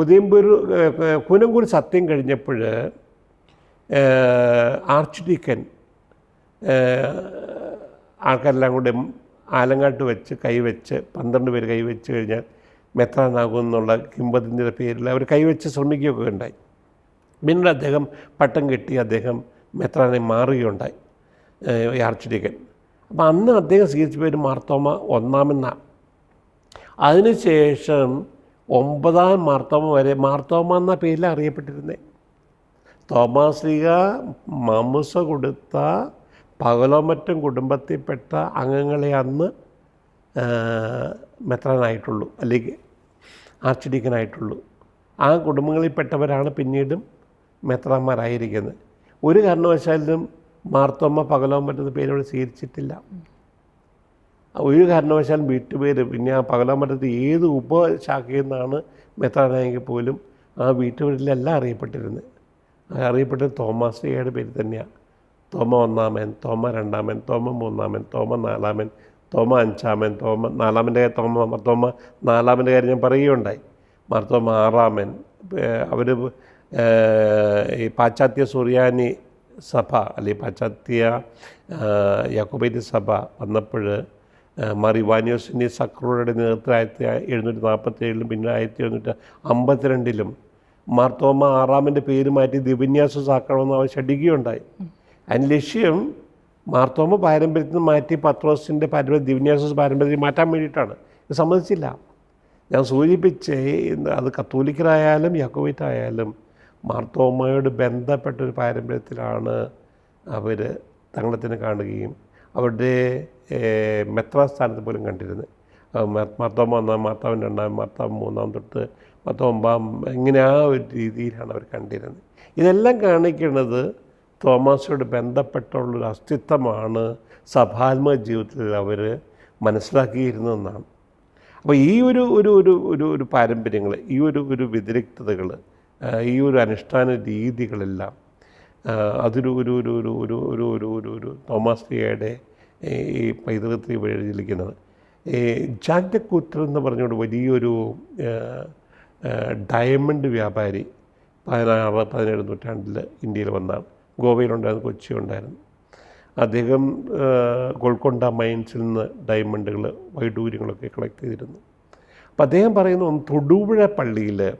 ഉദയംപൂർ കുനങ്കൂർ സത്യം കഴിഞ്ഞപ്പോൾ arch deacon ആൾക്കാരെല്ലാം കൂടെ ആലങ്ങാട്ട് വെച്ച് കൈവച്ച് പന്ത്രണ്ട് പേര് കൈവച്ച് കഴിഞ്ഞാൽ മെത്രാനാകും എന്നുള്ള കിംബദന്തിയുടെ പേരിൽ അവർ കൈവച്ച് ശ്രമിക്കുകയൊക്കെ ഉണ്ടായി. പിന്നീട് അദ്ദേഹം പട്ടം കെട്ടി അദ്ദേഹം മെത്രാനെ മാറുകയുണ്ടായി ആർച്ച് ഡീക്കൻ. അപ്പോൾ അന്ന് അദ്ദേഹം സ്വീകരിച്ച പേര് മാർത്തോമ ഒന്നാമെന്നാണ്. അതിനുശേഷം ഒമ്പതാം മാർത്തോമ വരെ മാർത്തോമ എന്ന പേരിൽ അറിയപ്പെട്ടിരുന്നത് തോമാസിക മാമുസ കൊടുത്ത പകലോമറ്റം കുടുംബത്തിൽപ്പെട്ട അംഗങ്ങളെ അന്ന് മെത്രാനായിട്ടുള്ളൂ അല്ലെങ്കിൽ ആർച്ച് ഡീക്കനായിട്ടുള്ളൂ ആ കുടുംബങ്ങളിൽപ്പെട്ടവരാണ് പിന്നീടും മെത്രാന്മാരായിരിക്കുന്നത്. ഒരു കാരണവശാലും മാർത്തോമ്മ പകലോമറ്റെന്ന പേര് പേരോട് സ്വീകരിച്ചിട്ടില്ല. ഒരു കാരണവശാലും വീട്ടുപേര് പിന്നെ ആ പകലാമറ്റത്ത് ഏത് ഉപശാഖയിൽ നിന്നാണ് മെത്രാനായെങ്കിൽ പോലും ആ വീട്ടുപേരിലല്ല അറിയപ്പെട്ടിരുന്നത്. അറിയപ്പെട്ടത് തോമാശ്രീയുടെ പേര് തന്നെയാണ് തോമ ഒന്നാമൻ തോമ രണ്ടാമൻ തോമ മൂന്നാമൻ തോമ നാലാമൻ തോമ അഞ്ചാമൻ തോമ നാലാമന്റെ തോമ മർത്തോമ നാലാമന്റെ കാര്യം ഞാൻ പറയുകയുണ്ടായി. മർത്തോമ ആറാമൻ അവർ ഈ പാശ്ചാത്യ സുറിയാനി സഭ അല്ലെങ്കിൽ പാശ്ചാത്യ യാക്കോബൈറ്റ് സഭ വന്നപ്പോൾ മാറി വാനിയോസിന്റെ സക്രൂരുടെ നേതൃത്വം ആയിരത്തി എഴുന്നൂറ്റി നാൽപ്പത്തി ഏഴിലും പിന്നെ ആയിരത്തി എഴുന്നൂറ്റി അമ്പത്തിരണ്ടിലും മാർത്തോമ ആറാമിന്റെ പേര് മാറ്റി ദിവന്യാസസ് ആക്കണമെന്ന് അവർ ഷഡിക്കുകയുണ്ടായി അതിന് ലക്ഷ്യം മാർത്തോമ പാരമ്പര്യത്തിൽ നിന്ന് മാറ്റി പത്രോസിന്റെ പാരമ്പര്യം ദിവന്യാസസ് പാരമ്പര്യം മാറ്റാൻ വേണ്ടിയിട്ടാണ്. ഇത് സമ്മതിച്ചില്ല. ഞാൻ സൂചിപ്പിച്ച് അത് കത്തോലിക്കരായാലും യാക്കോബൈറ്റായാലും മാർത്തോമയോട് ബന്ധപ്പെട്ട ഒരു പാരമ്പര്യത്തിലാണ് അവർ തങ്ങളെ തന്നെ കാണുകയും അവരുടെ മെത്രാ മെത്രാസ്ഥാനത്ത് പോലും കണ്ടിരുന്നത് മാർത്തോമ ഒന്നാം മാർത്താവൻ രണ്ടാം മാർത്താവ് മൂന്നാം തൊട്ട് മാർത്താവ് ഒമ്പാം ഇങ്ങനെ ആ ഒരു രീതിയിലാണ് അവർ കണ്ടിരുന്നത്. ഇതെല്ലാം കാണിക്കുന്നത് തോമാസോട് ബന്ധപ്പെട്ടുള്ളൊരു അസ്തിത്വമാണ് സഭാത്മക ജീവിതത്തിൽ അവർ മനസ്സിലാക്കിയിരുന്നതെന്നാണ് അപ്പോൾ ഈ ഒരു ഒരു ഒരു ഒരു ഒരു പാരമ്പര്യങ്ങൾ ഈ ഒരു ഒരു വ്യതിരിക്തതകൾ ഈ ഒരു അനുഷ്ഠാന രീതികളെല്ലാം അതൊരു ഒരു ഒരു ഒരു ഒരു ഒരു ഒരു ഒരു ഒരു തോമസ് ഫിയയുടെ ഈ പൈതൃകത്തിൽ എഴുതിയിരിക്കുന്നത് ഈ ജാക്ക് ദ കൂത്തർ എന്ന് പറഞ്ഞുകൊണ്ട് വലിയൊരു ഡയമണ്ട് വ്യാപാരി പതിനാറ് പതിനേഴ് നൂറ്റാണ്ടിൽ ഇന്ത്യയിൽ വന്നാണ്. ഗോവയിലുണ്ടായിരുന്നു കൊച്ചി ഉണ്ടായിരുന്നു. അദ്ദേഹം ഗോൾക്കൊണ്ട മൈൻസിൽ നിന്ന് ഡയമണ്ടുകൾ വൈഡൂര്യങ്ങളൊക്കെ കളക്ട് ചെയ്തിരുന്നു. അപ്പം അദ്ദേഹം പറയുന്ന തൊടുപുഴ പള്ളിയിൽ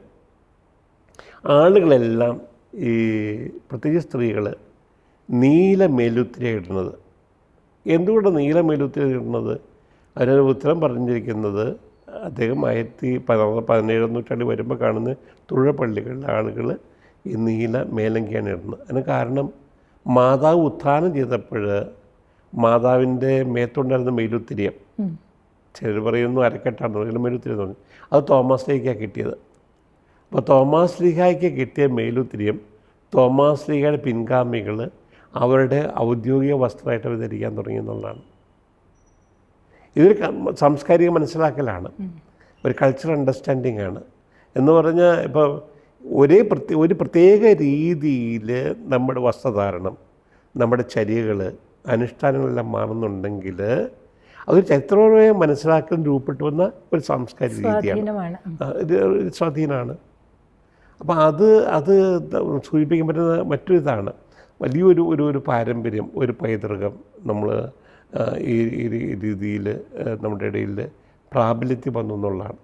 ആളുകളെല്ലാം ഈ പ്രത്യേകിച്ച് സ്ത്രീകൾ നീല മെലുത്തിരി ഇടുന്നത് എന്തുകൊണ്ട് നീല മെലുത്തിരി ഇടുന്നത് അതിനൊരു ഉത്തരം പറഞ്ഞിരിക്കുന്നത് അദ്ദേഹം ആയിരത്തി പതിനാറ് പതിനേഴാം നൂറ്റാണ്ടിൽ വരുമ്പോൾ കാണുന്ന തുഴ പള്ളികളിലെ ആളുകൾ ഈ നീല മേലങ്കിയാണ് ഇടുന്നത്. അതിന് കാരണം മാതാവ് ഉത്ഥാനം ചെയ്തപ്പോൾ മാതാവിന്റെ മേത്തുണ്ടായിരുന്ന മേലുത്തിരിയം. ചിലർ പറയുന്നു അരക്കെട്ടാണ്. മെലുത്തിരി എന്ന് പറഞ്ഞു. അത് തോമസ് ലീഗയ്ക്കാണ് കിട്ടിയത്. അപ്പോൾ തോമാസ് ലീഹായ്ക്ക് കിട്ടിയ മേലുത്തിരിയും തോമാസ് ലീഹയുടെ പിൻഗാമികൾ അവരുടെ ഔദ്യോഗിക വസ്ത്രമായിട്ട് അവർ ധരിക്കാൻ തുടങ്ങി എന്നുള്ളതാണ്. ഇതൊരു സാംസ്കാരിക മനസ്സിലാക്കലാണ്. ഒരു കൾച്ചറൽ അണ്ടർസ്റ്റാൻഡിങ് ആണ്. എന്ന് പറഞ്ഞാൽ ഇപ്പോൾ ഒരേ പ്രത്യേക ഒരു പ്രത്യേക രീതിയിൽ നമ്മുടെ വസ്ത്രധാരണം നമ്മുടെ ചര്യകൾ അനുഷ്ഠാനങ്ങളെല്ലാം മാറുന്നുണ്ടെങ്കിൽ അതൊരു ചരിത്രപരമായ മനസ്സിലാക്കൽ രൂപപ്പെട്ടു വന്ന ഒരു സാംസ്കാരിക രീതിയാണ്. സ്വാധീനമാണ് ഉം. ആ, ഇത് ഒരു സ്വാധീനമാണ് അപ്പോൾ അത് അത് സൂചിപ്പിക്കാൻ പറ്റുന്ന മറ്റൊരു ഇതാണ് വലിയൊരു ഒരു ഒരു പാരമ്പര്യം ഒരു പൈതൃകം നമ്മൾ ഈ രീതിയിൽ നമ്മുടെ ഇടയിൽ പ്രാബല്യത്തിൽ വന്നു എന്നുള്ളതാണ്.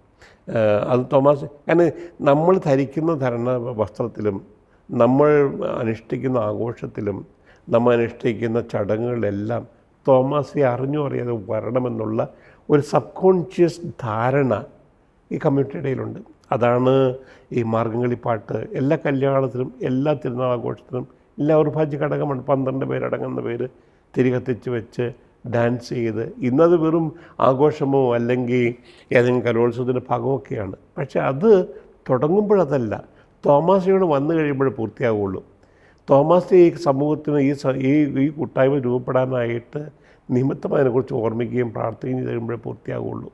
അത് തോമാസ് കാരണം നമ്മൾ ധരിക്കുന്ന ധരണ വസ്ത്രത്തിലും നമ്മൾ അനുഷ്ഠിക്കുന്ന ആഘോഷത്തിലും നമ്മൾ അനുഷ്ഠിക്കുന്ന ചടങ്ങുകളിലെല്ലാം തോമാസി അറിഞ്ഞോ അറിയാതെ വരണമെന്നുള്ള ഒരു സബ് കോൺഷ്യസ് ധാരണ ഈ കമ്മ്യൂണിറ്റിയുടെ ഇടയിലുണ്ട്. അതാണ് ഈ മാർഗംകളിപ്പാട്ട്. എല്ലാ കല്യാണത്തിലും എല്ലാ തിരുനാളാഘോഷത്തിനും എല്ലാ എല്ലാ ഭാജ്യ ഘടകമാണ് പന്ത്രണ്ട് പേരടങ്ങുന്ന പേര് തിരികത്തിച്ച് വെച്ച് ഡാൻസ് ചെയ്ത് ഇന്നത് വെറും ആഘോഷമോ അല്ലെങ്കിൽ ഏതെങ്കിലും കലോത്സവത്തിന്റെ ഭാഗമൊക്കെയാണ്. പക്ഷേ അത് തുടങ്ങുമ്പോഴതല്ല. തോമാസിനോട് വന്നു കഴിയുമ്പോഴേ പൂർത്തിയാവുള്ളൂ. തോമസ് ഈ സമൂഹത്തിന് ഈ ഈ ഈ കൂട്ടായ്മ രൂപപ്പെടാനായിട്ട് നിമിത്തം അതിനെക്കുറിച്ച് ഓർമ്മിക്കുകയും പ്രാർത്ഥിക്കുകയും ചെയ്യുമ്പോഴേ പൂർത്തിയാവുള്ളൂ.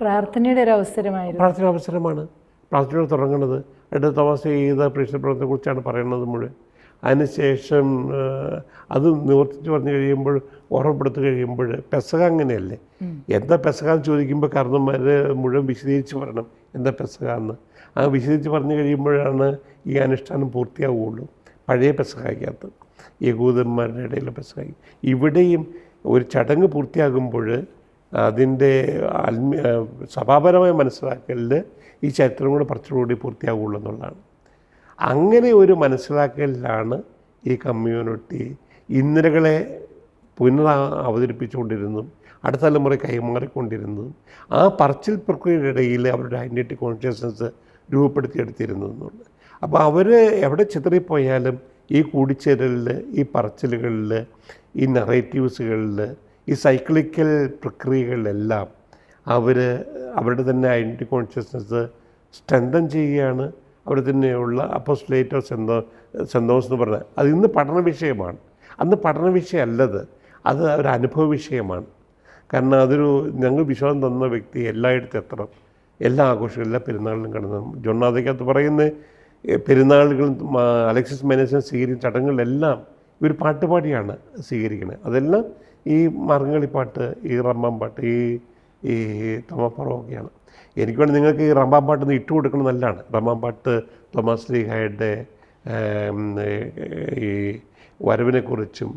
പ്രാർത്ഥനയുടെ ഒരു അവസരമായിരുന്നു. പ്രാർത്ഥന അവസരമാണ്. പ്രാർത്ഥനയോട് തുടങ്ങുന്നത് എന്റെ തോമസ് ചെയ്ത പ്രേക്ഷണപ്രവർത്തനത്തെക്കുറിച്ചാണ് പറയുന്നത് മുഴുവൻ. അതിനുശേഷം അത് നിവർത്തിച്ച് പറഞ്ഞു കഴിയുമ്പോൾ ഓർമ്മപ്പെടുത്തി കഴിയുമ്പോൾ പെസക അങ്ങനെയല്ലേ? എന്താ പെസക എന്ന് ചോദിക്കുമ്പോൾ കാരണന്മാർ മുഴുവൻ വിശദീകരിച്ച് പറയണം എന്താ പെസക എന്ന്. ആ വിശദീകരിച്ച് പറഞ്ഞു കഴിയുമ്പോഴാണ് ഈ അനുഷ്ഠാനം പൂർത്തിയാവുകയുള്ളൂ. പഴയ പെസകായ്ക്കകത്ത് യകൂദന്മാരുടെ ഇടയിലെ പെസകായി ഇവിടെയും ഒരു ചടങ്ങ് പൂർത്തിയാകുമ്പോൾ അതിന്റെ ആത്മീയ സഭാപരമായ മനസ്സിലാക്കലിൽ ഈ ചരിത്രം കൂടെ കുറച്ചുകൂടി പൂർത്തിയാകുള്ളൂ എന്നുള്ളതാണ്. അങ്ങനെ ഒരു മനസ്സിലാക്കലിലാണ് ഈ കമ്മ്യൂണിറ്റി ഇന്ദിരകളെ പുനർ അവതരിപ്പിച്ചുകൊണ്ടിരുന്നതും അടുത്ത തലമുറ കൈമാറിക്കൊണ്ടിരുന്നതും ആ പറച്ചിൽ പ്രക്രിയയുടെ ഇടയിൽ അവരുടെ ഐഡന്റിറ്റി കോൺഷ്യസ്നസ് രൂപപ്പെടുത്തിയെടുത്തിരുന്നതെന്നുള്ളത് അപ്പോൾ അവർ എവിടെ ചിതറിപ്പോയാലും ഈ കൂടിച്ചേരലിൽ ഈ പറച്ചിലുകളിൽ ഈ നറേറ്റീവ്സുകളിൽ ഈ സൈക്ലിക്കൽ പ്രക്രിയകളിലെല്ലാം അവർ അവരുടെ തന്നെ ഐഡന്റി കോൺഷ്യസ്നസ് സ്ട്രെങ്തൻ ചെയ്യുകയാണ്. അവിടെ തന്നെയുള്ള അപ്പോസ്ലേറ്റോ സെന്തോ സെന്തോസ് എന്ന് പറഞ്ഞാൽ അത് ഇന്ന് പഠന വിഷയമാണ്. അന്ന് പഠന വിഷയമല്ലത്. അത് ഒരു അനുഭവ വിഷയമാണ്. കാരണം അതൊരു ഞങ്ങൾ വിശ്വാസം തന്ന വ്യക്തി എല്ലായിടത്തും എത്തണം. എല്ലാ ആഘോഷങ്ങളും എല്ലാ പെരുന്നാളിലും കടന്നു. ജൊണ്ണാഥയ്ക്കകത്ത് പറയുന്ന പെരുന്നാളുകളും അലക്സിസ് മേനേജൻ സ്വീകരിക്കുന്ന ചടങ്ങുകളെല്ലാം ഇവർ പാട്ടുപാടിയാണ് സ്വീകരിക്കുന്നത് അതെല്ലാം ഈ മറങ്ങളി പാട്ട് ഈ റമ്മം പാട്ട് ഈ ഈ തമപ്പുറമൊക്കെയാണ്. എനിക്ക് വേണ്ടി നിങ്ങൾക്ക് ഈ റമ്പാൻ പാട്ട് ഒന്ന് ഇട്ട് കൊടുക്കുന്നത് നല്ലതാണ്. റമ്പാൻ പാട്ട് തോമസ് ലീഹായുടെ ഈ വരവിനെക്കുറിച്ചും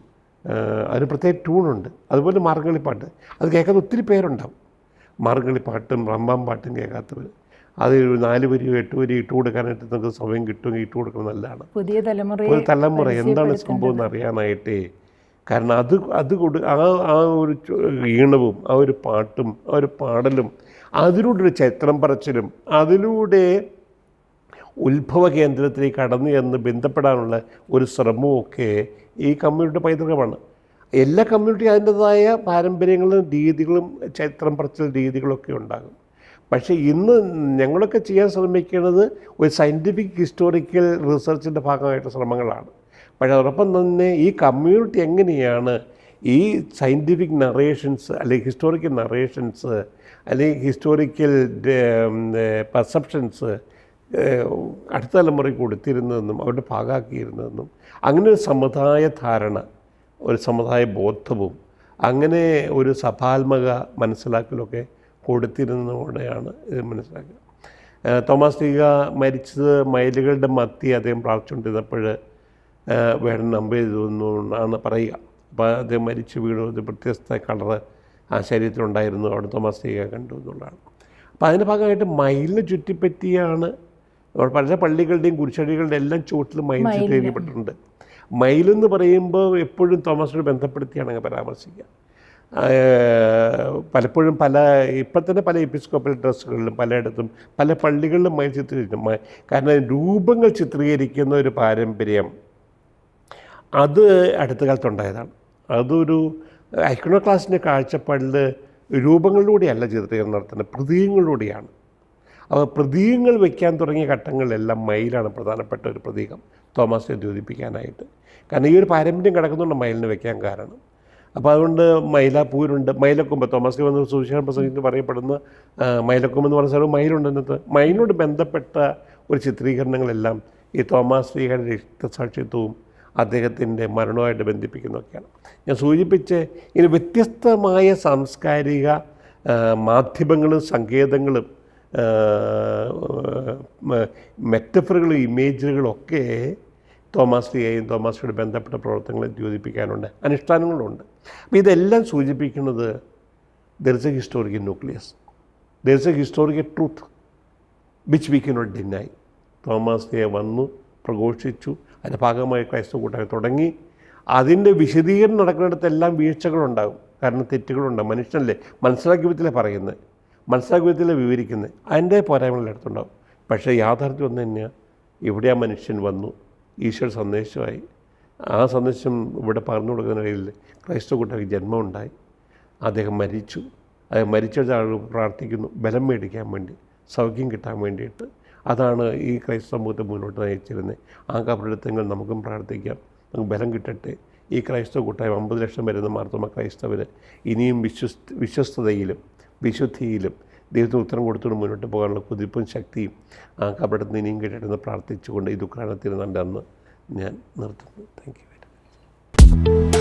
അതിന് പ്രത്യേക ട്യൂണുണ്ട്. അതുപോലെ മാർഗളിപ്പാട്ട് അത് കേൾക്കാത്ത ഒത്തിരി പേരുണ്ടാവും. മാർഗളിപ്പാട്ടും റമ്പാൻ പാട്ടും കേൾക്കാത്തവർ. അത് നാല് വരിയോ എട്ട് വരിയോ ഇട്ട് കൊടുക്കാനായിട്ട് നിങ്ങൾക്ക് സമയം കിട്ടുമെങ്കിൽ ഇട്ട് കൊടുക്കുന്നത് നല്ലതാണ്. പുതിയ തലമുറ പുതിയ തലമുറ എന്താണ് സംഭവം എന്ന് അറിയാനായിട്ടേ കാരണം അത് അത് കൊടു ആ ആ ഒരു ഈണവും ആ ഒരു പാട്ടും ആ ഒരു പാടലും അതിലൂടെ ഒരു ചരിത്രം പറച്ചിലും അതിലൂടെ ഉത്ഭവ കേന്ദ്രത്തിലേക്ക് കടന്നു എന്ന് ബന്ധപ്പെടാനുള്ള ഒരു ശ്രമമൊക്കെ ഈ കമ്മ്യൂണിറ്റി പൈതൃകമാണ്. എല്ലാ കമ്മ്യൂണിറ്റി അതിന്റെതായ പാരമ്പര്യങ്ങളും രീതികളും ചരിത്രം പറച്ചിൽ രീതികളൊക്കെ ഉണ്ടാകും. പക്ഷേ ഇന്ന് ഞങ്ങളൊക്കെ ചെയ്യാൻ ശ്രമിക്കുന്നത് ഒരു സയന്റിഫിക് ഹിസ്റ്റോറിക്കൽ റിസർച്ചിന്റെ ഭാഗമായിട്ടുള്ള ശ്രമങ്ങളാണ്. പക്ഷേ അതോടൊപ്പം തന്നെ ഈ കമ്മ്യൂണിറ്റി എങ്ങനെയാണ് ഈ സയന്റിഫിക് നറേഷൻസ് അല്ലെങ്കിൽ ഹിസ്റ്റോറിക്കൽ നറേഷൻസ് അല്ലെങ്കിൽ ഹിസ്റ്റോറിക്കൽ പെർസെപ്ഷൻസ് അടുത്ത തലമുറയ്ക്ക് കൊടുത്തിരുന്നതെന്നും അവരുടെ ഭാഗമാക്കിയിരുന്നതെന്നും അങ്ങനെ ഒരു സമുദായ ധാരണ ഒരു സമുദായ ബോധവും അങ്ങനെ ഒരു സഭാത്മക മനസ്സിലാക്കലൊക്കെ കൊടുത്തിരുന്നതോടെയാണ് ഇത് മനസ്സിലാക്കുക. തോമസ് ലീഗ മരിച്ചത് മയിലുകളുടെ മത്തി അദ്ദേഹം പ്രാർത്ഥിച്ചുകൊണ്ടിരുന്നപ്പോൾ വേടൻ നമ്പർ ചെയ്തു എന്നാണ് പറയുക. അപ്പോൾ അദ്ദേഹം മരിച്ചു വീണു ഒരു വ്യത്യസ്ത കളറ് ആ ശരീരത്തിലുണ്ടായിരുന്നു. അവിടെ തോമസ് കണ്ടു എന്നുള്ളതാണ്. അപ്പോൾ അതിന്റെ ഭാഗമായിട്ട് മയിലിനെ ചുറ്റിപ്പറ്റിയാണ് പല പള്ളികളുടെയും കുരിശടികളുടെയും എല്ലാം ചുവട്ടിൽ മയിൽ ചിത്രീകരിക്കപ്പെട്ടിട്ടുണ്ട് മയിലെന്ന് പറയുമ്പോൾ എപ്പോഴും തോമസിനോട് ബന്ധപ്പെടുത്തിയാണ് അങ്ങ് പരാമർശിക്കുക. പലപ്പോഴും പല ഇപ്പം തന്നെ പല എപ്പിസ്കോപ്പൽ ഡ്രസ്സുകളിലും പലയിടത്തും പല പള്ളികളിലും മയിൽ ചിത്രീകരിക്കും. കാരണം രൂപങ്ങൾ ചിത്രീകരിക്കുന്ന ഒരു പാരമ്പര്യം അത് അടുത്ത കാലത്തുണ്ടായതാണ് അതൊരു ഐക്കണോ ക്ലാസിന്റെ കാഴ്ചപ്പാടിൽ രൂപങ്ങളിലൂടെയല്ല ചിത്രീകരണം നടത്തുന്നത് പ്രതീകങ്ങളിലൂടെയാണ്. അപ്പോൾ പ്രതീകങ്ങൾ വയ്ക്കാൻ തുടങ്ങിയ ഘട്ടങ്ങളിലെല്ലാം മയിലാണ് പ്രധാനപ്പെട്ട ഒരു പ്രതീകം. തോമസിനെ ദ്യോതിപ്പിക്കാനായിട്ട്. കാരണം ഈ ഒരു പാരമ്പര്യം കിടക്കുന്നുണ്ട് മയിലിന് വെക്കാൻ കാരണം. അപ്പോൾ അതുകൊണ്ട് മയിലാപ്പൂരുണ്ട് മയിലക്കൊമ്പ്. തോമസ് വന്ന് സുവിശേഷം പ്രസംഗത്തിൽ പറയപ്പെടുന്ന മയിലക്കൊമ്പ് എന്ന് പറഞ്ഞ സ്ഥലം മയിലുണ്ട്. ഇന്നത്തെ മയിലിനോട് ബന്ധപ്പെട്ട ഒരു ചിത്രീകരണങ്ങളെല്ലാം ഈ തോമസ് ലീഗയുടെ രക്തസാക്ഷിത്വവും അദ്ദേഹത്തിന്റെ മരണവുമായിട്ട് ബന്ധിപ്പിക്കുന്നതൊക്കെയാണ്. ഞാൻ സൂചിപ്പിച്ച് ഇങ്ങനെ വ്യത്യസ്തമായ സാംസ്കാരിക മാധ്യമങ്ങളും സങ്കേതങ്ങളും മെറ്റഫറുകളും ഇമേജുകളും ഒക്കെ തോമസ് ലിയെയും തോമസിയോട് ബന്ധപ്പെട്ട പ്രവർത്തനങ്ങളെ ദ്യോതിപ്പിക്കാനുണ്ട് അനുഷ്ഠാനങ്ങളുണ്ട്. അപ്പോൾ ഇതെല്ലാം സൂചിപ്പിക്കുന്നത് there is a historical nucleus. There is a historical truth which we cannot deny. Thomas Liya വന്നു പ്രഘോഷിച്ചു. അതിന്റെ ഭാഗമായി ക്രൈസ്തവ കൂട്ടായ്മ തുടങ്ങി. അതിന്റെ വിശദീകരണം നടക്കുന്നിടത്തെല്ലാം വീഴ്ചകളുണ്ടാകും. കാരണം തെറ്റുകളുണ്ടാകും മനുഷ്യനല്ലേ? മനസ്സിലാക്കിയ വിധത്തിലെ പറയുന്നത്. മനസ്സിലാക്കിയ വിധത്തിലെ വിവരിക്കുന്നത്. അതിന്റെ പോരായ്മകളുടെ അടുത്തുണ്ടാവും പക്ഷേ യാഥാർത്ഥ്യം ഒന്ന് തന്നെയാണ് ഇവിടെ ആ മനുഷ്യൻ വന്നു. ഈശ്വര സന്ദേശമായി. ആ സന്ദേശം ഇവിടെ പറഞ്ഞു കൊടുക്കുന്ന കയ്യിൽ ക്രൈസ്തവ കൂട്ടായ്മ ജന്മമുണ്ടായി. അദ്ദേഹം മരിച്ചു. അദ്ദേഹം മരിച്ച ആളുകൾ പ്രാർത്ഥിക്കുന്നു. ബലം മേടിക്കാൻ വേണ്ടി സൗഖ്യം കിട്ടാൻ വേണ്ടിയിട്ട്. അതാണ് ഈ ക്രൈസ്തവ സമൂഹത്തെ മുന്നോട്ട് നയിച്ചിരുന്നത്. ആ കബറിടത്തെങ്കിൽ നമുക്കും പ്രാർത്ഥിക്കാം. നമുക്ക് ബലം കിട്ടട്ടെ. ഈ ക്രൈസ്തവ കൂട്ടായ്മ അമ്പത് ലക്ഷം വരുന്ന മാർത്തോമ ക്രൈസ്തവർ ഇനിയും വിശ്വസ് വിശ്വസ്തതയിലും വിശുദ്ധിയിലും ദൈവത്തിന് ഉത്തരം കൊടുത്തുകൊണ്ട് മുന്നോട്ട് പോകാനുള്ള കുതിപ്പും ശക്തിയും ആ കബടത്തിൽ ഇനിയും കിട്ടട്ടെന്ന് പ്രാർത്ഥിച്ചുകൊണ്ട് ഈ നണ്ടെന്ന് ഞാൻ നിർത്തുന്നു. Thank you very much